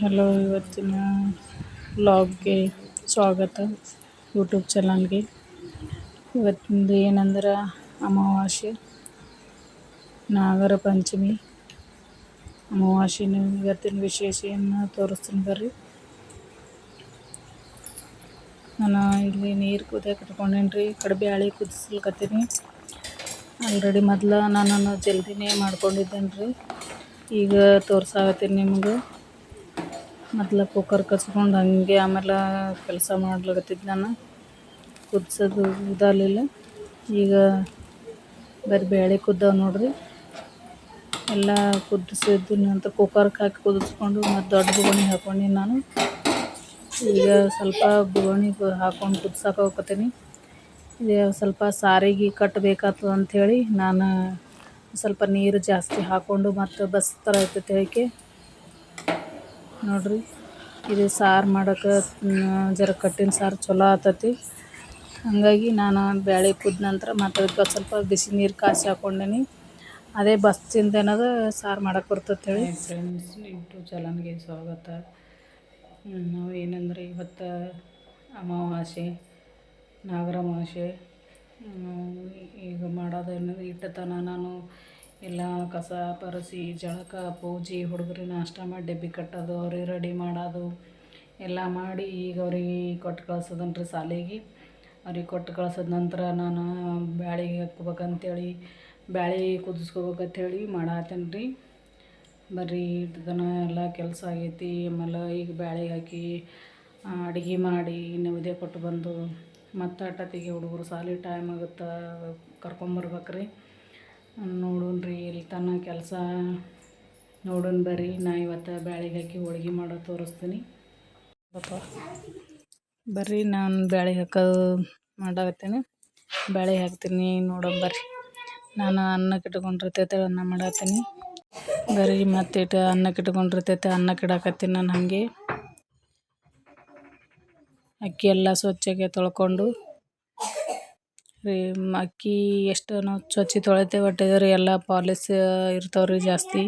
Hello, ಇವತ್ತಿನ ಬ್ಲಾಗ್ಗೆ ಸ್ವಾಗತ YouTube ಚಾನಲ್ಗೆ ಇವತ್ತಿಂದು ಏನಂದ್ರೆ ಅಮಾವಾಸ್ಯೆ ನಾಗರ ಪಂಚಮಿ ಅಮಾವಾಸ್ಯೆನ ಇವತ್ತಿನ ವಿಶೇಷ ಏನು ತೋರಿಸ್ತೀನಿ ಬರ್ರಿ. ನಾನು ಇಲ್ಲಿ ನೀರು ಕುದಿಯಕ್ಕೆ ಇಟ್ಕೊಂಡೇನಿ ರೀ ಕಡಿಮೆ ಕಡೆ ಬ್ಯಾಳೆ ಕುದಿಸ್ಲಿಕತ್ತೀನಿ. ಆಲ್ರೆಡಿ ಮೊದಲು ನಾನು ಜಲ್ದಿನೇ ಮಾಡ್ಕೊಂಡಿದ್ದೇನೆ ರೀ ಈಗ ತೋರ್ಸಾಕತ್ತೀನಿ ನಿಮ್ಗೆ. ಮೊದ್ಲು ಕುಕ್ಕರ್ ಕಚ್ಕೊಂಡು ಹಾಗೆ ಆಮೇಲೆ ಕೆಲಸ ಮಾಡ್ಲಿಕತ್ತಿದ್ದೆ ನಾನು. ಕುದಿಸೋದು ಇದಾಗಲಿಲ್ಲ. ಈಗ ಬರೀ ಬೇಳೆ ಕುದ್ದಾವೆ ನೋಡಿರಿ. ಎಲ್ಲ ಕುದಿಸಿದ್ದು ನಂತರ ಕುಕ್ಕರ್ಗೆ ಹಾಕಿ ಕುದಿಸ್ಕೊಂಡು ಮತ್ತು ದೊಡ್ಡ ಬೊಗಣಿ ಹಾಕ್ಕೊಂಡೀನಿ ನಾನು. ಈಗ ಸ್ವಲ್ಪ ಬೊಗಣಿ ಹಾಕೊಂಡು ಕುದ್ಸಕ್ಕೆ ಹೋಗ್ತೀನಿ ಸ್ವಲ್ಪ ಸಾರಿಗೆ ಕಟ್ಟಬೇಕಾಗ್ತದೆ ಅಂಥೇಳಿ ನಾನು ಸ್ವಲ್ಪ ನೀರು ಜಾಸ್ತಿ ಹಾಕ್ಕೊಂಡು ಮತ್ತು ಬಸ್ ಥರ ಇರ್ತೈತೆ ಹೇಳಿಕೆ ನೋಡ್ರಿ. ಇದು ಸಾರು ಮಾಡೋಕೆ ಜರ ಕಟ್ಟಿನ ಸಾರು ಚಲೋ ಆತತಿ. ಹಾಗಾಗಿ ನಾನು ಬ್ಯಾಳೆ ಕುದ್ದ ನಂತರ ಮತ್ತು ಅದಕ್ಕೆ ಸ್ವಲ್ಪ ಬಿಸಿ ನೀರು ಕಾಸಿ ಹಾಕೊಂಡೇನಿ. ಅದೇ ಬಸ್ಸಿಂದ ಏನದ ಸಾರು ಮಾಡೋಕೆ ಬರ್ತೈತೆ. ಹೇಳಿ ಫ್ರೆಂಡ್ಸ್ ಯೂಟ್ಯೂಬ್ ಚಾನಲ್ಗೆ ಸ್ವಾಗತ. ನಾವು ಏನಂದ್ರೆ ಇವತ್ತು ಅಮಾವಾಸೆ ನಾಗರ ಅಮಾವಾಸ್ಯೆ ಈಗ ಮಾಡೋದು ಏನಂದ್ರೆ ಇಟ್ಟತನ ನಾನು ಎಲ್ಲ ಕಸ, ಪರಸಿ, ಜಳಕ, ಪೂಜೆ ಹುಡುಗರಿಗೆ ನಾಷ್ಟ ಮಾಡಿ ಡಬ್ಬಿ ಕಟ್ಟೋದು ಅವ್ರಿಗೆ ರೆಡಿ ಮಾಡೋದು, ಎಲ್ಲ ಮಾಡಿ ಈಗ ಅವ್ರಿಗೆ ಕೊಟ್ಟು ಕಳ್ಸೋದನ್ ರೀ ಶಾಲೆಗೆ ಅವ್ರಿಗೆ ಕೊಟ್ಟು ಕಳ್ಸಿದ ನಂತರ ನಾನು ಬ್ಯಾಳಿಗೆ ಹಾಕ್ಬೇಕಂತೇಳಿ, ಬ್ಯಾಳಿ ಕುದಿಸ್ಕೋಬೇಕಂತೇಳಿ ಮಾಡತ್ತೇನೆ ರೀ ಬರ್ರಿ ಇದನ್ನ ಎಲ್ಲ ಕೆಲಸ ಆಗೈತಿ, ಆಮೇಲೆ ಈಗ ಬ್ಯಾಳಿಗೆ ಹಾಕಿ ಅಡುಗೆ ಮಾಡಿ ನವದೆ ಕೊಟ್ಟು ಬಂದು ಮತ್ತೆ ಅಷ್ಟೊತ್ತಿಗೆ ಹುಡುಗರು ಸಾಲಿ ಟೈಮ್ ಆಗುತ್ತೆ ಕರ್ಕೊಂಬರ್ಬೇಕ್ರಿ. ನೋಡೋಣ ರೀ, ಇಲ್ಲಿ ತನ್ನ ಕೆಲಸ ನೋಡೋಣ ಬರ್ರಿ. ನಾ ಇವತ್ತು ಬ್ಯಾಳಿಗೆ ಹಾಕಿ ಹೋಳ್ಗೆ ಮಾಡೋ ತೋರಿಸ್ತೀನಿ. ಬರ್ರಿ, ನಾನು ಬ್ಯಾಳಿ ಹಾಕೋದು ಮಾಡಾಕತ್ತೀನಿ. ಬ್ಯಾಳೆ ಹಾಕ್ತೀನಿ, ನೋಡೋಣ ಬರ್ರಿ. ನಾನು ಅನ್ನಕ್ಕೆ ಇಟ್ಕೊಂಡಿರ್ತೈತೆ, ಅನ್ನ ಮಾಡತ್ತೀನಿ ಬರ್ರಿ, ಮತ್ತೆ ಇಟ್ಟು ಅನ್ನಕ್ಕೆ ಇಟ್ಕೊಂಡಿರ್ತೈತೆ, ಅನ್ನಕ್ಕೆ ನಾನು ಹಾಗೆ. ಅಕ್ಕಿ ಎಲ್ಲ ಸ್ವಚ್ಛಗೆ ತೊಳ್ಕೊಂಡು. ರೀ, ಅಕ್ಕಿ ಎಷ್ಟು ನಾವು ಸ್ವಚ್ಛ ತೊಳಿತೇವೆ ಒಟ್ಟಿದ್ರೆ ಎಲ್ಲ ಪಾಲಿಸ್ ಇರ್ತಾವೆ ರೀ ಜಾಸ್ತಿ.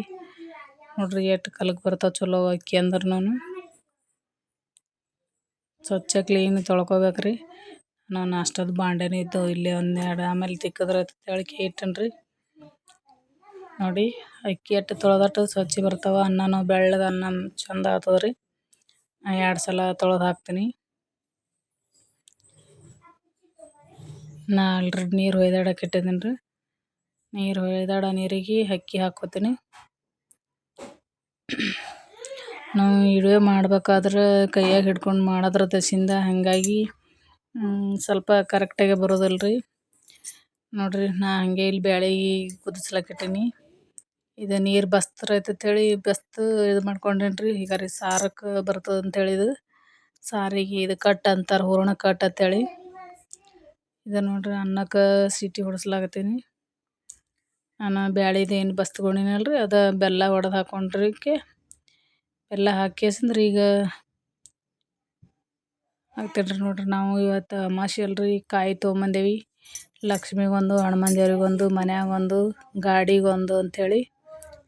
ನೋಡ್ರಿ ಎಷ್ಟು ಕಲಕ್ ಬರ್ತಾವೆ ಚಲೋ ಅಕ್ಕಿ ಅಂದ್ರೆ ಸ್ವಚ್ಛ ಕ್ಲೀನ್ ತೊಳ್ಕೊಬೇಕು ರೀ. ನಾವು ನಾಷ್ಟದ ಬಾಂಡೆನೇ ಇದ್ದವು ಇಲ್ಲೇ ಒಂದೆರಡು ಆಮೇಲೆ ತಿಕ್ಕಿದ್ರೆ ತೆಳಕಿ ಇಟ್ಟನ್ರಿ ನೋಡಿ, ಅಕ್ಕಿ ಎಷ್ಟು ತೊಳೆದಟ್ಟು ಸ್ವಚ್ಛ ಬರ್ತಾವೆ. ಅನ್ನನೂ ಬೆಳ್ಳಗೆ ಅನ್ನ ಚಂದ ಆಗ್ತದೆ ರೀ. ಎರಡು ಸಲ ತೊಳೆದು ಹಾಕ್ತೀನಿ. ನಾ ಆಲ್ರೆಡಿ ನೀರು ಹೊಯ್ದಾಡಕ್ಕೆ ಇಟ್ಟಿದ್ದೀನಿ ರೀ ನೀರು ಹೊಯ್ದಾಡೋ ನೀರಿಗೆ ಅಕ್ಕಿ ಹಾಕ್ಕೋತೀನಿ ನಾವು ಇಡುವೆ ಮಾಡ್ಬೇಕಾದ್ರೆ ಕೈಯಾಗ ಹಿಡ್ಕೊಂಡು ಮಾಡೋದ್ರ ದಸಿಂದ ಹಾಗಾಗಿ ಸ್ವಲ್ಪ ಕರೆಕ್ಟಾಗಿ ಬರೋದಲ್ರಿ. ರೀ ನೋಡಿರಿ, ನಾ ಹಾಗೆ ಇಲ್ಲಿ ಬ್ಯಾಳೆ ಕುದಿಸ್ಲಕ್ಕಿಟ್ಟೀನಿ ಇದು ನೀರು ಹೇಳಿ ಬಸ್ತು ಇದು ಮಾಡ್ಕೊಂಡೇನಿ ರೀ ಈಗ ರೀ ಸಾರಕ್ಕೆ ಬರ್ತದೆ ಅಂತೇಳಿ ಇದು. ಸಾರಿಗೆ ಇದು ಕಟ್ ಅಂತಾರೆ, ಹೂರಣ ಕಟ್ ಅಂತೇಳಿ. ಇದು ನೋಡ್ರಿ ಅನ್ನಕ್ಕೆ ಸೀಟಿ ಹೊಡೆಸ್ಲಾಗತ್ತೀನಿ ನಾನು ಬ್ಯಾಳಿದು ಏನು ಬಸ್ತ್ಕೊಂಡಿನಿ ರೀ ಅದು ಬೆಲ್ಲ ಒಡೆದು ಹಾಕೊಂಡ್ರಿಕೆ ಬೆಲ್ಲ ಹಾಕೇಸಂದ್ರೆ ಈಗ ಹಾಕ್ತೇನ್ರಿ ನೋಡ್ರಿ ನಾವು ಇವತ್ತು ಅಮಾಸಿ ಅಲ್ರಿ, ಕಾಯಿ ತೊಗೊಂಬಂದೇವಿ ಲಕ್ಷ್ಮಿಗೊಂದು ಹನುಮಾನ್ ದೇವ್ರಿಗೊಂದು ಮನ್ಯಾಗೊಂದು, ಗಾಡಿಗೊಂದು ಅಂಥೇಳಿ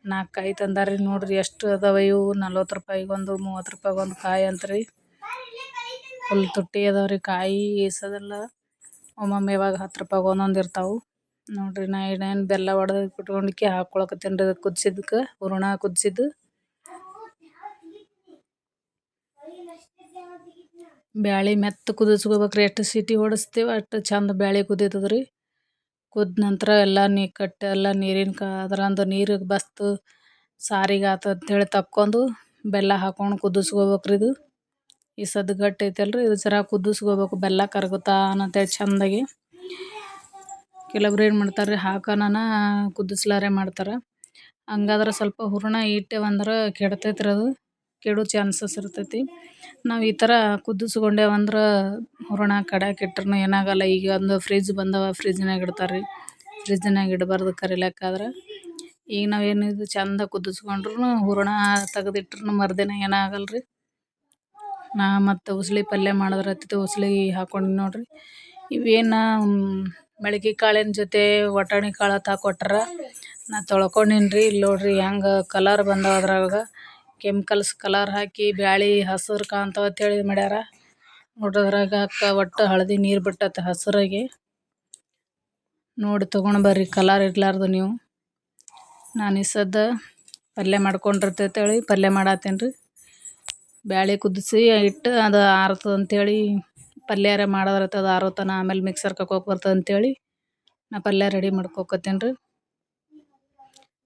ನಾಲ್ಕು ಕಾಯಿ ತಂದಾರ್ರಿ ರೀ ನೋಡ್ರಿ ಎಷ್ಟು ಅದಾವ ಇವು. ನಲ್ವತ್ತು ರೂಪಾಯಿಗೊಂದು ಮೂವತ್ತು ರೂಪಾಯಿಗೊಂದು ಕಾಯಿ ಅಂತ್ರಿ. ಫುಲ್ ತುಟ್ಟಿ ಅದಾವ ರೀ ಕಾಯಿ ಈಸದೆಲ್ಲ ಒಮ್ಮೊಮ್ಮೆ ಇವಾಗ ಹತ್ತು ರೂಪಾಯಿಗೆ ಒಂದೊಂದು ಇರ್ತಾವೆ. ನೋಡ್ರಿ ನಾ ಏನೇನು ಬೆಲ್ಲ ಒಡೆದು ಇಟ್ಕೊಂಡಕ್ಕೆ ಹಾಕ್ಕೊಳಕತ್ತೀನಿ ರೀ ಕುದ್ಸಿದ್ದಕ್ಕೆ ಹೂರಣ ಕುದಿಸಿದ್ದು. ಬ್ಯಾಳಿ ಮೆತ್ತ ಕುದಿಸ್ಕೋಬೇಕ್ರಿ, ಎಷ್ಟು ಸೀಟಿ ಹೊಡಿಸ್ತೀವಿ ಅಷ್ಟು ಚಂದ ಬ್ಯಾಳಿ ಕುದೀತದೆ ರೀ ಕುದ್ದ ನಂತರ ಎಲ್ಲ ನೀ ಕಟ್ಟಿ ಎಲ್ಲ ನೀರಿನ ಕ, ಅದ್ರಂದು ನೀರಿಗೆ ಬಸ್ತು ಸಾರಿಗೆ ಆತು ಅಂತೇಳಿ ತಕ್ಕೊಂಡು ಬೆಲ್ಲ ಹಾಕ್ಕೊಂಡು ಕುದಿಸ್ಕೋಬೇಕ್ರಿ ಇದು. ಈ ಸದ್ದು ಐತಲ್ರಿ, ಇದು ಜರ ಕುದಿಸ್ಕೋಬೇಕು, ಬೆಲ್ಲ ಕರಗುತ್ತಾ ಅಂತೇಳಿ ಚಂದಾಗಿ. ಕೆಲವ್ರು ಏನು ಮಾಡ್ತಾರೆ ರೀ ಹಾಕೋಣ ಕುದಿಸ್ಲಾರೆ ಮಾಡ್ತಾರೆ. ಹಂಗಾದ್ರೆ ಸ್ವಲ್ಪ ಹೂರ್ಣ ಇಟ್ಟೇವಂದ್ರೆ ಕೆಡ್ತೈತೆ ರೀ ಅದು, ಕೆಡೋ ಚಾನ್ಸಸ್ ಇರ್ತೈತಿ. ನಾವು ಈ ಥರ ಕುದಿಸ್ಕೊಂಡೇವಂದ್ರೆ ಹೂರ್ಣ ಕಡ್ಯಾಕೆ ಇಟ್ರೂ ಏನಾಗಲ್ಲ. ಈಗ ಒಂದು ಫ್ರಿಜ್ ಬಂದವ ಫ್ರಿಜ್ನಾಗ ಇಡ್ತಾರೆ ರೀ ಫ್ರಿಜ್ನಾಗ ಇಡಬಾರ್ದು ಕರಿಲಾಕಾದ್ರೆ ಈಗ ನಾವೇನಿದು ಚಂದ ಕುದಿಸ್ಕೊಂಡ್ರು ಹೂರ್ಣ ತೆಗೆದಿಟ್ರೂ ಮರುದಿನ ಏನಾಗಲ್ಲ ರೀ ನಾ ಮತ್ತು ಉಸ್ಲಿ ಪಲ್ಯ ಮಾಡಿದ್ರೆ ಹತ್ತಿತ್ತು, ಉಸ್ಲಿ ಹಾಕ್ಕೊಂಡು ನೋಡಿರಿ. ಇವೇನು ಮಳ್ಕೆ ಕಾಳಿನ ಜೊತೆ ವಟಾಣಿ ಕಾಳು ಅಂತ ಕೊಟ್ರ ನಾ ತೊಳ್ಕೊಂಡೀನಿ ರೀ ಇಲ್ಲಿ ನೋಡ್ರಿ ಹೆಂಗೆ ಕಲರ್ ಬಂದವ ಅದ್ರಾಗ. ಕೆಮಿಕಲ್ಸ್ ಕಲರ್ ಹಾಕಿ ಬ್ಯಾಳೆ ಹಸ್ರು ಕಾಣ್ತಾವ ಅಂತೇಳಿ ಇದು ಮಾಡ್ಯಾರ ನೋಡೋದ್ರಾಗ ಅಕ್ಕ ಒಟ್ಟು ಹಳದಿ ನೀರು ಬಿಟ್ಟತ್ತೆ ಹಸ್ರಾಗಿ. ನೋಡಿ ತೊಗೊಂಡು ಬರ್ರಿ ಕಲರ್ ಇರ್ಲಾರ್ದು ನೀವು. ನಾನು ಈ ಸದ್ದ ಪಲ್ಯ ಮಾಡ್ಕೊಂಡಿರ್ತೈತೇಳಿ ಪಲ್ಯ ಮಾಡತ್ತೀನಿ ರೀ ಬ್ಯಾಳೆ ಕುದಿಸಿ ಇಟ್ಟು ಅದು ಆರ್ತದೆ ಅಂತೇಳಿ ಪಲ್ಯಾರ ಮಾಡೋದ್ರೈತೆ ಅದು ಆರೋತನ, ಆಮೇಲೆ ಮಿಕ್ಸರ್ ಹಾಕೋಕೆ ಬರ್ತದೆ ಅಂತೇಳಿ ನಾ ಪಲ್ಯ ರೆಡಿ ಮಾಡ್ಕೊಕತ್ತೀನಿ ರೀ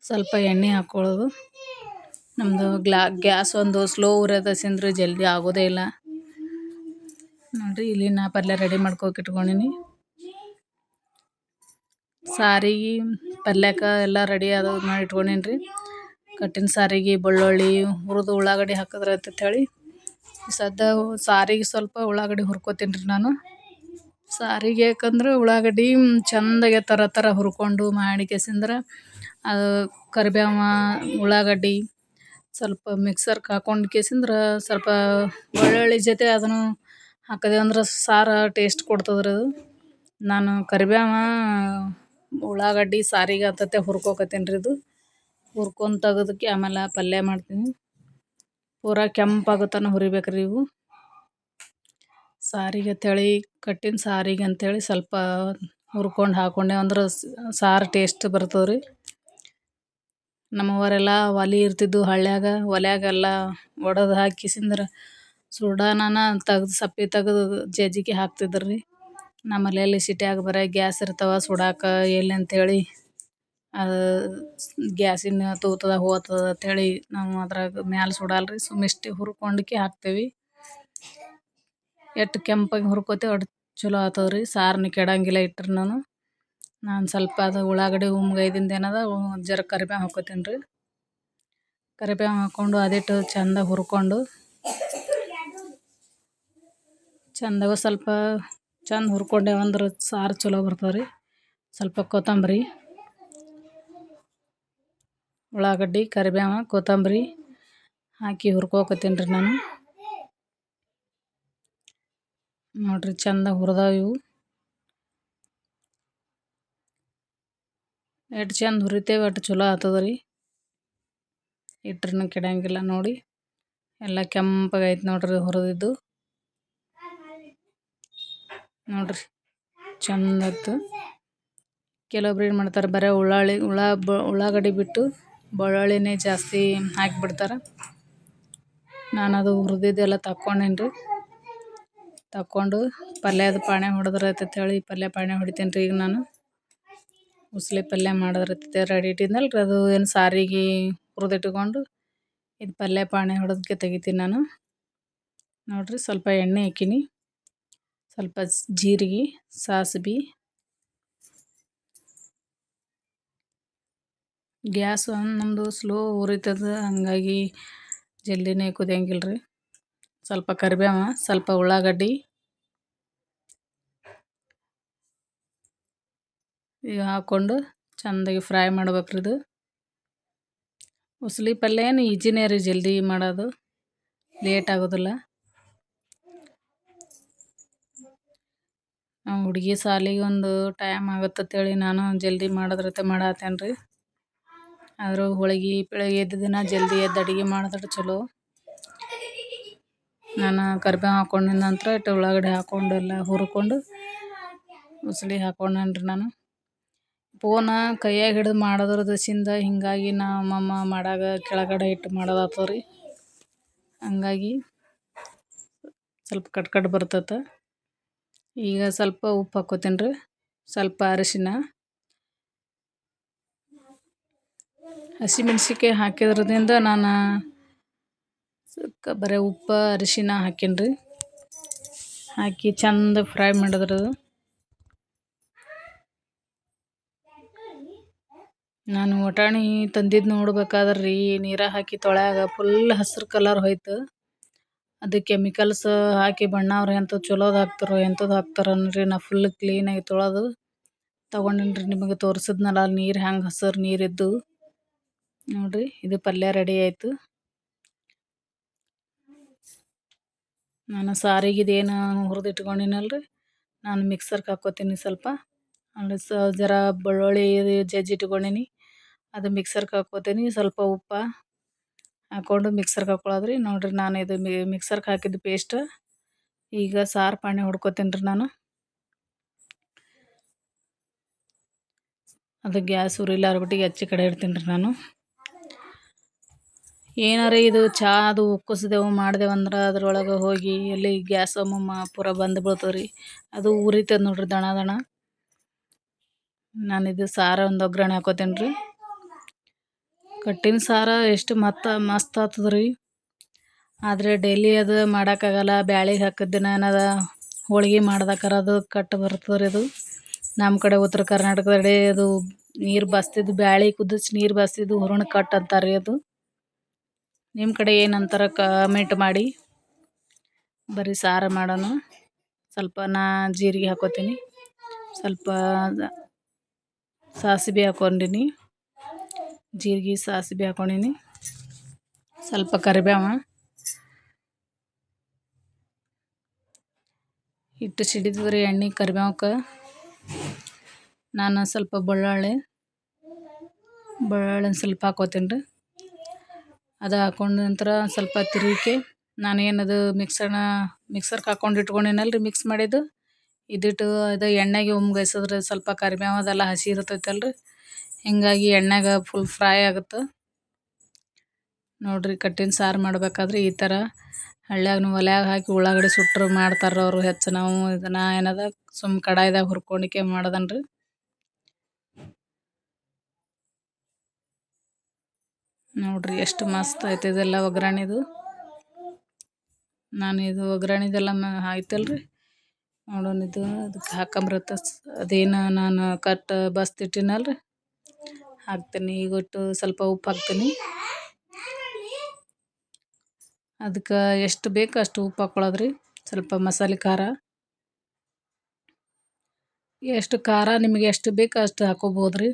ಸ್ವಲ್ಪ ಎಣ್ಣೆ ಹಾಕ್ಕೊಳ್ಳೋದು ನಮ್ಮದು ಗ್ಲಾ, ಗ್ಯಾಸ್ ಒಂದು ಸ್ಲೋ ಉರಿಯೋದಸಿಂದ್ರೆ ಜಲ್ದಿ ಆಗೋದೇ ಇಲ್ಲ. ನೋಡಿರಿ ಇಲ್ಲಿ ನಾ ಪಲ್ಯ ರೆಡಿ ಮಾಡ್ಕೋಕೆ ಇಟ್ಕೊಂಡಿನಿ. ಸಾರಿಗೆ ಪಲ್ಯಕ್ಕೆ ಎಲ್ಲ ರೆಡಿ ಆದ ಮಾಡಿ ಇಟ್ಕೊಂಡೀನಿ ರೀ ಕಟ್ಟಿನ ಸಾರಿಗೆ, ಬೆಳ್ಳುಳ್ಳಿ, ಹುರಿದು ಉಳ್ಳಾಗಡ್ಡಿ ಹಾಕಿದ್ರೆ ಅಂತ ಹೇಳಿ ಸದ್ದ ಸಾರಿಗೆ ಸ್ವಲ್ಪ ಉಳ್ಳಾಗಡ್ಡಿ ಹುರ್ಕೋತೀನಿ ರೀ ನಾನು. ಸಾರಿಗೆ ಯಾಕಂದ್ರೆ ಉಳ್ಳಾಗಡ್ಡಿ ಚೆಂದಾಗೆ ಥರ ಥರ ಹುರ್ಕೊಂಡು ಮಾಡಿ ಕೇಸಿಂದ್ರೆ ಅದು ಕರಿಬೇವ ಉಳ್ಳಾಗಡ್ಡಿ ಸ್ವಲ್ಪ ಮಿಕ್ಸರ್ಗೆ ಹಾಕೊಂಡು ಕೇಸಿಂದ್ರೆ ಸ್ವಲ್ಪ ಬೆಳ್ಳುಳ್ಳಿ ಜೊತೆ ಅದನ್ನು ಹಾಕಿದೆವು ಅಂದ್ರೆ ಸಾರು ಟೇಸ್ಟ್ ಕೊಡ್ತದ್ರಿ ಅದು. ನಾನು ಕರಿಬೇವ ಉಳ್ಳಾಗಡ್ಡಿ ಸಾರಿಗೆ ಹತ್ತತ್ತೆ ಹುರ್ಕೋಕತ್ತೀನಿ ರೀ ಇದು. ಹುರ್ಕೊಂಡು ತೆಗೆದಕ್ಕೆ ಆಮೇಲೆ ಪಲ್ಯ ಮಾಡ್ತೀನಿ. ಪೂರ ಕೆಂಪಾಗೋ ತನಕ ಹುರಿಬೇಕು ರೀ ಇವು. ಸಾರಿಗೆ ಅಂತೇಳಿ ಕಟ್ಟಿನ ಸಾರಿಗೆ ಅಂತೇಳಿ ಸ್ವಲ್ಪ ಹುರ್ಕೊಂಡು ಹಾಕೊಂಡೆ ಅಂದ್ರೆ ಸಾರು ಟೇಸ್ಟ್ ಬರ್ತದೆ ರೀ ನಮ್ಮವರೆಲ್ಲ ಒಲೆ ಇರ್ತಿದ್ದು ಹಳ್ಳ್ಯಾಗ, ಒಲ್ಯಾಗೆಲ್ಲ ಒಡೆದು ಹಾಕಿಸಿಂದ್ರೆ ಸುಡಾನನ ತೆಗ್ದು ಸಪ್ಪೆ ತೆಗೆದು ಜಜ್ಜಿಗೆ ಹಾಕ್ತಿದ್ರು. ರೀ ನಮ್ಮಲ್ಲೆಲ್ಲಿ ಸಿಟ್ಯಾಗ ಬರೀ ಗ್ಯಾಸ್ ಇರ್ತಾವೆ ಸುಡಾಕ ಎಲ್ಲಿ ಅಂತೇಳಿ ಅದು ಗ್ಯಾಸಿನ ತೂತದ ಹೋತದ ಅಂತೇಳಿ ನಾವು ಅದ್ರಾಗ ಮ್ಯಾಲ ಸುಡಲ್ಲ ರೀ ಸುಮ್ಮ ಇಷ್ಟೇ ಹುರ್ಕೊಂಡ್ಕೆ ಹಾಕ್ತೇವೆ. ಎಷ್ಟು ಕೆಂಪಾಗಿ ಹುರ್ಕೊತೇವೆ ಅಷ್ಟು ಚಲೋ ಆಗ್ತದೆ ರೀ ಸಾರನ್ನ ಕೆಡಂಗಿಲ್ಲ ನಾನು ನಾನು ಸ್ವಲ್ಪ ಅದು ಉಳ್ಳಾಗಡ್ಡಿ ಉಮ್ಗೈದಿಂದ ಏನದ ಜರ ಕರಿಬೇವು ಹಾಕ್ಕೋತೀನಿ ರೀ ಕರಿಬೇವು ಹಾಕ್ಕೊಂಡು ಅದಿಟ್ಟು ಚಂದ ಹುರ್ಕೊಂಡು ಚಂದಾಗ ಸ್ವಲ್ಪ ಚಂದ ಹುರ್ಕೊಂಡೇವಂದ್ರೆ ಸಾರು ಚಲೋ ಬರ್ತದೆ ರೀ ಸ್ವಲ್ಪ ಕೊತ್ತಂಬರಿ. ಉಳ್ಳಾಗಡ್ಡಿ ಕರಿಬೇವು ಕೊತ್ತಂಬರಿ ಹಾಕಿ ಹುರ್ಕೋಕತ್ತೀನಿ ರೀ ನಾನು. ನೋಡಿರಿ ಚಂದ ಹುರಿದಾವ ಇವು. ಎಷ್ಟು ಚಂದ ಹುರಿತೇವೆ ಅಷ್ಟು ಚಲೋ ಆಗ್ತದೆ ರೀ. ಇಟ್ರೂ ಕೆಡಂಗಿಲ್ಲ ನೋಡಿ. ಎಲ್ಲ ಕೆಂಪಾಗೈತೆ ನೋಡ್ರಿ ಹುರಿದಿದ್ದು. ನೋಡ್ರಿ ಚಂದ ಇತ್ತು ಕೆಲವೊಬ್ರು ಏನು ಮಾಡ್ತಾರೆ, ಬರೀ ಉಳ್ಳಾಳಿ ಉಳ್ಳಾ ಬ, ಉಳ್ಳಾಗಡ್ಡಿ ಬಿಟ್ಟು ಬೆಳ್ಳುಳ್ಳಿನೇ ಜಾಸ್ತಿ ಹಾಕಿಬಿಡ್ತಾರೆ. ನಾನು ಅದು ಹುರಿದಿದ್ದೆಲ್ಲ ತಕ್ಕೊಂಡೇನಿ ರೀ ತಕ್ಕೊಂಡು ಪಲ್ಯದ ಪಾಣೆ ಹೊಡೆದ್ರೆ ಹೇಳಿ ಪಲ್ಯ ಪಾಣೆ ಹೊಡಿತೀನಿ ರೀ ಈಗ ನಾನು. ಉಸ್ಲಿ ಪಲ್ಯ ಮಾಡಿದ್ರೆ ರೆಡಿ ಇಟ್ಟಿದ್ನಲ್ಲ ರೀ ಅದು ಏನು ಸಾರಿಗೆ ಹುರಿದಿಟ್ಕೊಂಡು ಇದು ಪಲ್ಯ ಪಾಣೆ ಹೊಡೆದಕ್ಕೆ ತೆಗಿತೀನಿ ನಾನು. ನೋಡಿರಿ, ಸ್ವಲ್ಪ ಎಣ್ಣೆ ಹಾಕೀನಿ. ಸ್ವಲ್ಪ ಜೀರಿಗೆ ಸಾಸ್ವೆ ಗ್ಯಾಸ್ ನಮ್ಮದು ಸ್ಲೋ ಉರಿತದ, ಹಂಗಾಗಿ ಜಲ್ದಿನೇ ಕುದಿಯಂಗಿಲ್ಲ ರೀ ಸ್ವಲ್ಪ ಕರಿಬೇವ, ಸ್ವಲ್ಪ ಉಳ್ಳಾಗಡ್ಡಿ. ಈಗ ಹಾಕ್ಕೊಂಡು ಚೆಂದಾಗಿ ಫ್ರೈ ಮಾಡ್ಬೇಕ್ರಿ ಇದು. ಉಸ್ಲಿ ಪಲ್ಯ ಏನು ಈಜಿನೇ ರೀ ಜಲ್ದಿ ಮಾಡೋದು. ಲೇಟ್ ಆಗೋದಿಲ್ಲ. ಹುಡುಗಿ ಸಾಲಿಗೆ ಒಂದು ಟೈಮ್ ಆಗತ್ತಂತೇಳಿ ನಾನು ಜಲ್ದಿ ಮಾಡೋದ್ರತೆ ಮಾಡತ್ತೇನೆ ರೀ ಆದರೂ ಹೋಳಿಗೆ, ಬೆಳಗ್ಗೆ ಎದ್ದ ದಿನ ಜಲ್ದಿ ಎದ್ದು ಅಡುಗೆ ಮಾಡಿದ್ರೆ ಚಲೋ. ನಾನು ಕರ್ಬೇವು ಹಾಕೊಂಡ ನಂತರ ಇಟ್ಟು ಉಳ್ಳಾಗಡ್ಡಿ ಹಾಕೊಂಡು ಎಲ್ಲ ಹುರ್ಕೊಂಡು ಉಸ್ಲಿ ಹಾಕ್ಕೊಂಡೇನಿ ರೀ ನಾನು. ಪೋನ ಕೈಯಾಗ ಹಿಡಿದು ಮಾಡೋದ್ರದಸಿಂದ ಹೀಗಾಗಿ ನಮ್ಮಮ್ಮ ಮಾಡಾಗ ಕೆಳಗಡೆ ಇಟ್ಟು ಮಾಡೋದಾಗ್ತದೆ ರೀ ಹಂಗಾಗಿ ಸ್ವಲ್ಪ ಕಟ್ ಕಟ್ ಬರ್ತೈತೆ ಈಗ ಸ್ವಲ್ಪ ಉಪ್ಪು ಹಾಕ್ಕೋತೀನಿ ರೀ ಸ್ವಲ್ಪ ಅರಿಶಿನ ಹಸಿಮೆಣ್ಸಿನ್ಕಾಯಿ ಹಾಕಿದ್ರದಿಂದ ನಾನು ಬರೀ ಉಪ್ಪು, ಅರಿಶಿನ ಹಾಕೀನಿ ರೀ ಹಾಕಿ ಚಂದ ಫ್ರೈ ಮಾಡಿದ್ರೆ ನಾನು ಒಟಾಣಿ ತಂದಿದ್ದು ನೋಡ್ಬೇಕಾದ್ರೆ ರೀ ಹಾಕಿ ತೊಳ್ಯಾಗ ಫುಲ್ ಹಸಿರು ಕಲರ್ ಹೋಯ್ತು. ಅದು ಕೆಮಿಕಲ್ಸ್ ಹಾಕಿ ಬಣ್ಣ ಅವ್ರು ಎಂಥದ್ದು ಚಲೋದು ಹಾಕ್ತಾರೋ ಎಂಥದ್ದು ಹಾಕ್ತಾರನ್ರಿ ನಾ ಫುಲ್ ಕ್ಲೀನಾಗಿ ತೊಳೆದು ತೊಗೊಂಡಿನ್ರಿ ನಿಮಗೆ ತೋರಿಸಿದ್ನಲ್ಲ, ನೀರು ಹ್ಯಾಂಗೆ ಹಸಿರು ನೀರಿದ್ದು ನೋಡಿರಿ, ಇದು ಪಲ್ಯ ರೆಡಿ ಆಯಿತು. ನಾನು ಸಾರಿಗೆ ಇದೇನು ಹುರಿದಿಟ್ಕೊಂಡಿನಲ್ಲ ರೀ ನಾನು ಮಿಕ್ಸರ್ಗೆ ಹಾಕೋತೀನಿ ಸ್ವಲ್ಪ. ಆಮೇಲೆ ಸ ಜರ ಬೆಳ್ಳುಳ್ಳಿ ಜಜ್ಜಿ ಇಟ್ಕೊಂಡೀನಿ. ಅದು ಮಿಕ್ಸರ್ಗೆ ಹಾಕೋತೀನಿ, ಸ್ವಲ್ಪ ಉಪ್ಪು ಹಾಕ್ಕೊಂಡು ಮಿಕ್ಸರ್ಗೆ ಹಾಕ್ಕೊಳ್ಳೋದ್ರಿ ನೋಡಿರಿ, ನಾನು ಇದು ಮಿಕ್ಸರ್ಗೆ ಹಾಕಿದ್ದು ಪೇಸ್ಟ್ ಈಗ ಸಾರು ಪಾಣಿ ಹೊಡ್ಕೋತೀನಿ ರೀ ನಾನು. ಅದು ಗ್ಯಾಸ್ ಉರಿಲಾರ್ಬಿಟ್ಟಿಗೆ ಹಚ್ಚಿ ಕಡೆ ಇಡ್ತೀನಿ ರೀ ನಾನು. ಏನಾರ ಇದು ಚಾ ಅದು ಉಕ್ಕಸ್ದೆವು ಮಾಡ್ದೆವು ಅಂದ್ರೆ ಅದ್ರೊಳಗೆ ಹೋಗಿ ಎಲ್ಲಿ ಗ್ಯಾಸ್ ಒಮ್ಮೊಮ್ಮ ಪೂರ ಬಂದು ರೀ ಅದು ಉರಿತದೆ ನೋಡ್ರಿ ದಣ ದಣ. ಇದು ಸಾರ ಒಂದು ಒಗ್ಗರಣೆ ಹಾಕೋತೀನಿ ರೀ ಕಟ್ಟಿನ ಸಾರ ಎಷ್ಟು ಮತ್ತ ಮಸ್ತ್ ಆಗ್ತದೆ ಆದರೆ ಡೈಲಿ ಅದು ಮಾಡೋಕ್ಕಾಗಲ್ಲ ಬ್ಯಾಳಿಗೆ ಹಾಕಿದ ದಿನ ಏನದ ಹೋಳಿಗೆ ಮಾಡ್ದಕ್ಕಾರ ಅದು ಕಟ್ಟು ಬರ್ತದೆ ರೀ ಅದು. ನಮ್ಮ ಕಡೆ ಉತ್ತರ ಕರ್ನಾಟಕದಡೆ ಅದು ನೀರು ಬಸ್ತಿದ್ದು ಬ್ಯಾಳಿ ಕುದಿಸಿ ನೀರು ಬಸ್ತಿದ್ದು ಹೂರ್ಣ ಕಟ್ಟು ಅಂತಾರೆ ರೀ ಅದು. ನಿಮ್ಮ ಕಡೆ ಏನಂತಾರೆ ಕಮೆಂಟ್ ಮಾಡಿ. ಬರೀ ಸಾರು ಮಾಡೋಣ. ಸ್ವಲ್ಪ ನಾ ಜೀರಿಗೆ ಹಾಕೋತೀನಿ. ಸ್ವಲ್ಪ ಸಾಸಿವೆ ಹಾಕೊಂಡಿನಿ. ಜೀರಿಗೆ, ಸಾಸಿವೆ ಹಾಕೊಂಡಿನಿ. ಸ್ವಲ್ಪ ಕರಿಬೇವ. ಹಿಟ್ಟು ಸಿಡಿದ್ರಿ ಎಣ್ಣೆ, ಕರಿಬೇವಕ್ಕೆ. ನಾನು ಸ್ವಲ್ಪ ಬೆಳ್ಳುಳ್ಳಿ ಬೆಳ್ಳುಳ್ಳಿ ಸ್ವಲ್ಪ ಹಾಕೋತೀನಿ ರೀ ಅದು ಹಾಕೊಂಡ ನಂತರ ಸ್ವಲ್ಪ ತಿರುಗಿಕೆ ನಾನೇನದು ಮಿಕ್ಸರ್ನ, ಮಿಕ್ಸರ್ಗೆ ಹಾಕೊಂಡು ಇಟ್ಕೊಂಡಿನಲ್ಲ ರೀ ಮಿಕ್ಸ್ ಮಾಡಿದ್ದು. ಇದಿಟ್ಟು ಅದು ಎಣ್ಣೆಗೆ ಉಮ್ಗೈಸಿದ್ರೆ ಸ್ವಲ್ಪ ಕರಿಬೇವು ಅದೆಲ್ಲ ಹಸಿ ರೀ ಹಿಂಗಾಗಿ ಎಣ್ಣೆಗೆ ಫುಲ್ ಫ್ರೈ ಆಗುತ್ತೆ. ನೋಡಿರಿ ಕಟ್ಟಿನ ಸಾರು ಮಾಡಬೇಕಾದ್ರೆ ಈ ಥರ ಹಳ್ಳ್ಯಾಗ ಒಲ್ಯಾಗ ಹಾಕಿ ಉಳ್ಳಾಗಡ್ಡಿ ಸುಟ್ಟರು ಮಾಡ್ತಾರೆ ಅವರು ಹೆಚ್ಚು ನಾವು. ಇದನ್ನು ಏನದ ಸುಮ್ ಕಡಾಯ್ದಾಗ ಹುರ್ಕೊಂಡಿಕೆ ಮಾಡೋದನ್ ನೋಡ್ರಿ ಎಷ್ಟು ಮಸ್ತ್ ಐತೆ ಇದೆಲ್ಲ ಒಗ್ಗರಣೆದು. ನಾನು ಇದು ಒಗ್ಗರಣೆದೆಲ್ಲ ಆಯ್ತಲ್ರಿ. ನೋಡೋಣ ಇದು ಅದಕ್ಕೆ ಹಾಕಂಬ್ರತ ಅದೇನು ನಾನು ಕಟ್ ಬಸ್ತಿಟ್ಟಿನಲ್ರಿ. ಹಾಕ್ತೀನಿ, ಈಗ ಒಟ್ಟು ಸ್ವಲ್ಪ ಉಪ್ಪು ಹಾಕ್ತೀನಿ. ಅದಕ್ಕೆ ಎಷ್ಟು ಬೇಕು ಅಷ್ಟು ಉಪ್ಪು ಹಾಕ್ಕೊಳ್ಳೋದ್ರಿ ಸ್ವಲ್ಪ ಮಸಾಲೆ ಖಾರ. ಎಷ್ಟು ಖಾರ ನಿಮಗೆ ಎಷ್ಟು ಬೇಕು ಅಷ್ಟು ಹಾಕೋಬೋದು ರೀ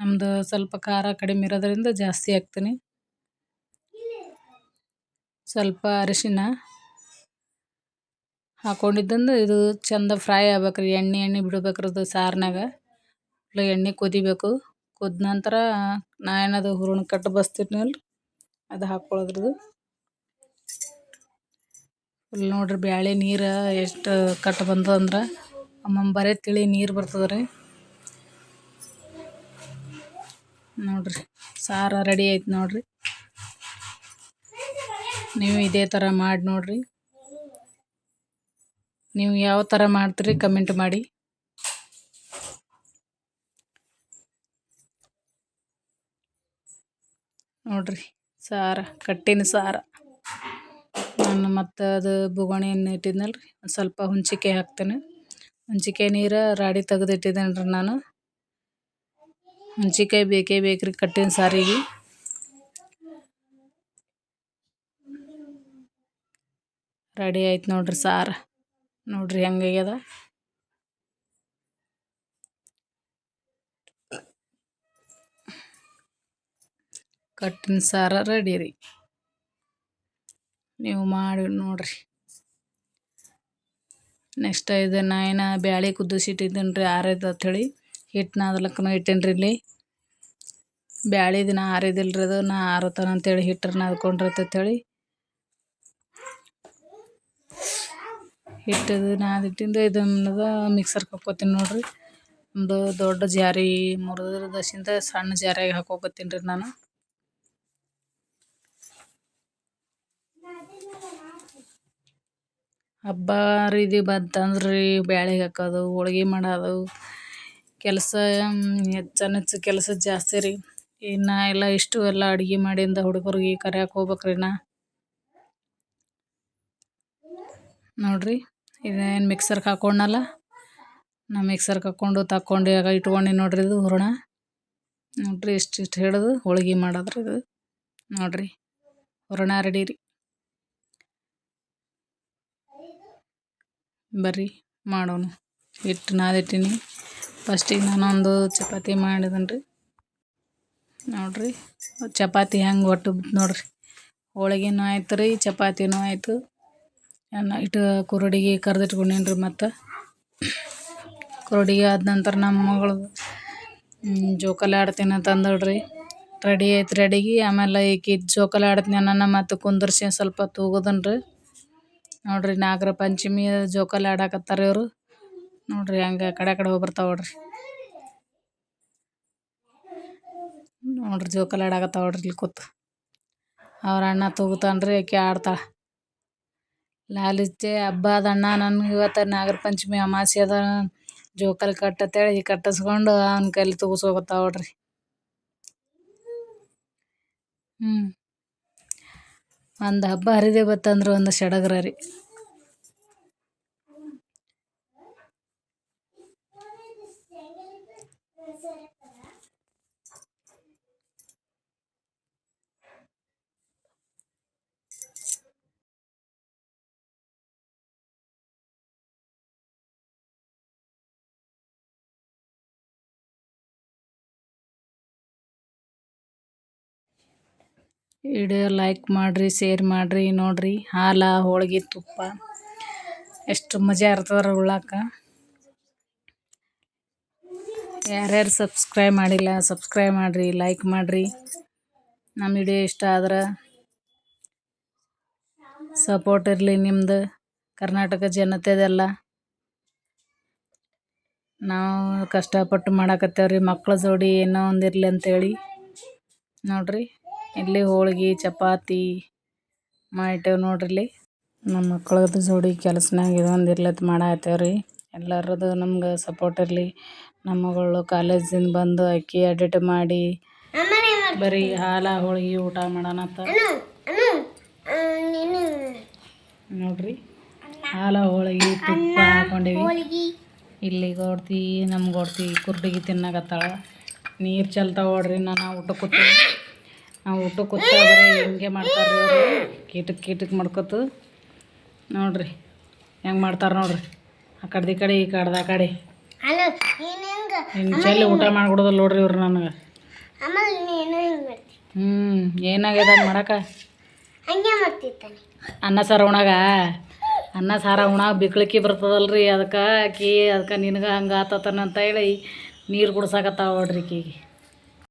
ನಮ್ಮದು ಸ್ವಲ್ಪ ಖಾರ ಕಡಿಮೆ ಇರೋದರಿಂದ ಜಾಸ್ತಿ ಹಾಕ್ತೀನಿ. ಸ್ವಲ್ಪ ಅರಿಶಿನ ಹಾಕೊಂಡಿದ್ದಂದು ಇದು ಚಂದ ಫ್ರೈ ಆಗ್ಬೇಕ್ರಿ. ಎಣ್ಣೆ ಎಣ್ಣೆ ಬಿಡ್ಬೇಕ್ರಿ ಅದು ಸಾರಿನಾಗ. ಇಲ್ಲ ಎಣ್ಣೆ ಕುದಿಬೇಕು. ಕುದ್ದ ನಂತರ ನಾ ಏನದು ಹೂರ್ಣ ಕಟ್ಟು ಬಸ್ತಿದ್ನಲ್ರಿ ಅದು ಹಾಕ್ಕೊಳ್ಳೋದ್ರದ್ದು ಫುಲ್ ನೋಡ್ರಿ ಬ್ಯಾಳೆ ನೀರು ಎಷ್ಟು ಕಟ್ಟು ಬಂದದಂದ್ರೆ. ಒಮ್ಮೊಮ್ಮೆ ಬರೀ ತಿಳಿ ನೀರು ಬರ್ತದೆ ರೀ ನೋಡ್ರಿ, ಸಾರು ರೆಡಿ ಆಯ್ತು ನೋಡ್ರಿ. ನೀವು ಇದೇ ಥರ ಮಾಡಿ ನೋಡ್ರಿ. ನೀವು ಯಾವ ಥರ ಮಾಡ್ತೀರಿ ಕಮೆಂಟ್ ಮಾಡಿ. ನೋಡ್ರಿ, ಸಾರ, ಕಟ್ಟಿನ ಸಾರ. ನಾನು ಮತ್ತು ಅದು ಬುಗಣಿಯನ್ನು ಇಟ್ಟಿದ್ನಲ್ಲ ರೀ ಸ್ವಲ್ಪ ಹುಂಚಿಕಾಯಿ ಹಾಕ್ತೇನೆ. ಹುಂಚಿಕಾಯಿ ನೀರು ರಾಡಿ ತೆಗೆದಿಟ್ಟಿದ್ದೇನೆ ರೀ ನಾನು. ಹುಂಚಿಕಾಯಿ ಬೇಕೇ ಬೇಕ್ರಿ ಕಟ್ಟಿನ ಸಾರಿಗೆ. ರೆಡಿ ಆಯ್ತು ನೋಡ್ರಿ ಸಾರು. ನೋಡ್ರಿ ಹೆಂಗಾಗ್ಯದ. ಕಟ್ಟಿನ ಸಾರ ರೆಡಿ ರೀ. ನೀವು ಮಾಡಿ ನೋಡ್ರಿ. ನೆಕ್ಸ್ಟ್ ಇದನ್ನು ಏನು ಬ್ಯಾಳೆ ಕುದಿಸಿಟ್ಟಿದ್ದೀನಿ ರೀ ಅಂತ ಅಂಥೇಳಿ ಹಿಟ್ಟು ನಾದ್ಲಕ್ಕನು ಇಟ್ಟೇನ್ರಿ ಇಲ್ಲಿ. ಬ್ಯಾಳೆ ದಿನ ಆರಿದಿಲ್ಲ ರೀ ಅದು ನಾ ಆರತಾನ ಅಂತೇಳಿ ಹಿಟ್ಟರು ನಾದ್ಕೊಂಡಿರ್ತೈತೇಳಿ ಹಿಟ್ಟದು ಹಿಟ್ಟು ನಾದಿಟ್ಟಿಂದ ಇದನ್ನದ ಮಿಕ್ಸರ್ಗೆ ಹಾಕ್ಕೋತೀನಿ ನೋಡ್ರಿ. ಒಂದು ದೊಡ್ಡ ಜಾರಿ ದಶಿಂದ ಸಣ್ಣ ಜಾರಿಯಾಗಿ ಹಾಕೋಕತ್ತೀನಿ ರೀ ನಾನು. ಹಬ್ಬ ರೀತಿ ಬಂತಂದ್ರೆ, ಬ್ಯಾಳಿಗೆ ಹಾಕೋದು, ಹೋಳ್ಗೆ ಮಾಡೋದು. ಕೆಲಸ ಹೆಚ್ಚನ ಹೆಚ್ಚು ಕೆಲಸ ಜಾಸ್ತಿ ರೀ. ಇನ್ನು ಎಲ್ಲ ಇಷ್ಟು ಎಲ್ಲ ಅಡುಗೆ ಮಾಡಿಂದ ಹುಡುಗರಿಗೆ ಕರ್ಯಾಕೆ ಹೋಗ್ಬೇಕ್ರಿ ನಾ. ನೋಡ್ರಿ, ಇದೇನು ಮಿಕ್ಸರ್ಗೆ ಹಾಕೊಂಡಲ್ಲ. ನಾ ಮಿಕ್ಸರ್ಗೆ ಹಾಕೊಂಡು ತಕ್ಕೊಂಡು, ಆಗ ಇಟ್ಕೊಂಡು ನೋಡ್ರಿ ಇದು ಹೂರಣ. ನೋಡ್ರಿ ಇಷ್ಟು ಇಷ್ಟು ಹಿಡಿದು ಹೋಳ್ಗೆ ಮಾಡೋದ್ರಿ ಇದು. ನೋಡ್ರಿ, ಹೂರಣ ರೆಡಿ ರೀ. ಬರ್ರಿ ಮಾಡೋಣ ಹಿಟ್ಟು ನಾದಿಟ್ಟಿನಿ. ಫಸ್ಟಿಗೆ ನಾನೊಂದು ಚಪಾತಿ ಮಾಡಿದನು ರೀ ನೋಡ್ರಿ, ಚಪಾತಿ ಹೆಂಗೆ ಒಟ್ಟು ನೋಡ್ರಿ. ಹೋಳಿಗೆನೂ ಆಯ್ತು ರೀ, ಚಪಾತಿನೂ ಆಯಿತು. ನೈಟ್ ಕುರುಡಿಗೆ ಕರೆದಿಟ್ಕೊಂಡೇನಿ ರೀ ಮತ್ತು. ಕುರುಡಿಗೆ ಆದ ನಂತರ ನಮ್ಮ ಮಗಳು ಜೋಕಾಲಿ ಆಡ್ತೀನಿ ಅಂತ ಅಂದಳು ರೆಡಿ ಆಯ್ತು, ರೆಡಿಗೆ ಆಮೇಲೆ ಈಕಿ ಜೋಕಾಲಿ ಆಡ್ತೀನಿ ಅನ್ನ ಮತ್ತು ಕುಂದರ್ಸಿ ಸ್ವಲ್ಪ ತೂಗೋದನ್ರಿ. ನೋಡ್ರಿ, ನಾಗರ ಪಂಚಮಿ ಜೋಕಾಲಿ ಆಡಕತ್ತಾರ ಇವರು. ನೋಡ್ರಿ ಹಂಗೆ ಕಡೆ ಕಡೆ ಹೋಗಿ ಬರ್ತಾವ ನೋಡ್ರಿ. ನೋಡ್ರಿ ಜೋಕಾಲಿ ಆಡಾಕತ್ತಾವ ನೋಡ್ರಿ ಇಲ್ಲಿ ಕೂತು. ಅವ್ರ ಅಣ್ಣ ತೂಗುತ್ತಾನ್ರಿ ಆಕೆ ಆಡ್ತಾಳ. ಲಾಲಿಚೆ ಹಬ್ಬ ಅಣ್ಣ ನನ್ಗೆ ಇವತ್ತು ನಾಗರ ಪಂಚಮಿ ಅಮಾಸೆ ಅದ ಜೋಕಾಲಿ ಕಟ್ಟತ್ತೇಳಿ ಕಟ್ಟಿಸ್ಕೊಂಡು ಅವ್ನ ಕೈಲಿ ತೂಗಿಸ್ಕೊಬತ್ತಾವ ನೋಡ್ರಿ. ಹ್ಮ್. ಒಂದು ಹಬ್ಬ ಹರಿದೇ ಬತ್ತಂದ್ರ, ಒಂದು ಸಡಗರ ರೀ ವಿಡಿಯೋ ಲೈಕ್ ಮಾಡಿರಿ, ಶೇರ್ ಮಾಡಿರಿ, ನೋಡಿರಿ. ಹಾಲು, ಹೋಳಿಗೆ, ತುಪ್ಪ. ಎಷ್ಟು ಮಜಾ ಇರ್ತದ್ರ ಉಳ್ಳಾಕ. ಯಾರ್ಯಾರು ಸಬ್ಸ್ಕ್ರೈಬ್ ಮಾಡಿಲ್ಲ ಸಬ್ಸ್ಕ್ರೈಬ್ ಮಾಡಿರಿ ಲೈಕ್ ಮಾಡಿರಿ. ನಮ್ಮ ವಿಡಿಯೋ ಇಷ್ಟ ಆದ್ರೆ ಸಪೋರ್ಟ್ ಇರಲಿ ನಿಮ್ದು. ಕರ್ನಾಟಕ ಜನತೆದೆಲ್ಲ. ನಾವು ಕಷ್ಟಪಟ್ಟು ಮಾಡಾಕತ್ತೇವ್ರಿ, ಮಕ್ಳ ಜೋಡಿ ಏನೋ ಒಂದು ಇರಲಿ ಅಂತೇಳಿ. ನೋಡ್ರಿ. ಇಲ್ಲಿ ಹೋಳಿಗೆ, ಚಪಾತಿ ಮಾಡಿಟ್ಟೇವೆ ನೋಡ್ರಿ ಇಲ್ಲಿ ನಮ್ಮ ಮಕ್ಳದ್ದು ಜೋಡಿ ಕೆಲಸನಾಗ ಇದೊಂದು ಇರ್ಲತ್ ಮಾಡಾತ್ತೇವ್ರಿ ಎಲ್ಲರದು ನಮ್ಗೆ ಸಪೋರ್ಟ್ ಇರಲಿ. ನಮ್ಮ ಮಗಳು ಕಾಲೇಜಿಂದ ಬಂದು ಅಕ್ಕಿ ಎಡಿಟ್ ಮಾಡಿ ಬರೀ ಹಾಲ, ಹೋಳಿಗೆ, ಊಟ ಮಾಡೋಣತ್ತ ನೋಡ್ರಿ. ಹಾಲ, ಹೋಳಿಗೆ, ತುಪ್ಪ ಹಾಕೊಂಡಿವಿ. ಇಲ್ಲಿ ಗೋಡ್ತಿ ನಮ್ಗೆ ಗೋಡ್ತಿ ಕುರ್ಡಿಗೆ ತಿನ್ನಕತ್ತಾಳ. ನೀರು ಚೆಲ್ತಾವ ನೋಡ್ರಿ, ನಾನು ಊಟ ಕೂತೀನಿ. ನಾವು ಊಟ ಕೂತ ಹೆಂಗೆ ಹಿಂಗೆ ಮಾಡ್ತಾರೆ ಕೀಟಕ್ಕೆ ಕೀಟಕ್ಕೆ ಮಾಡ್ಕೊತು. ನೋಡ್ರಿ ಹೆಂಗೆ ಮಾಡ್ತಾರೆ ನೋಡ್ರಿ. ಆ ಕಡ್ದು ಈ ಕಡೆ ಈ ಕಡ್ದ ಆ ಕಡೆ. ಹಿಂಗೆ? ಚೆಲ್ಲಿ ಊಟ ಮಾಡ್ಕೊಡೋದಲ್ಲ ನೋಡ್ರಿ ಇವ್ರು ನನಗೆ. ಹ್ಞೂ ಏನಾಗ್ಯದ ಮಾಡಕ್ಕ ಮಾಡಕ? ಅನ್ನ ಸಾರ ಉಣಾಗ? ಅನ್ನ ಸಾರ ಉಣಾಗ ಬಿಕ್ಳಿಕ್ಕಿ ಬರ್ತದಲ್ರಿ ಅದಕ್ಕೆ ಆಕಿ ಅದಕ್ಕೆ ನಿನಗೆ ಹಂಗೆ ಆತತನ ಅಂತ ಹೇಳಿ ನೀರು ಕುಡ್ಸಾಕತ್ತಾವ ನೋಡ್ರಿ ಈಕಿಗೆ.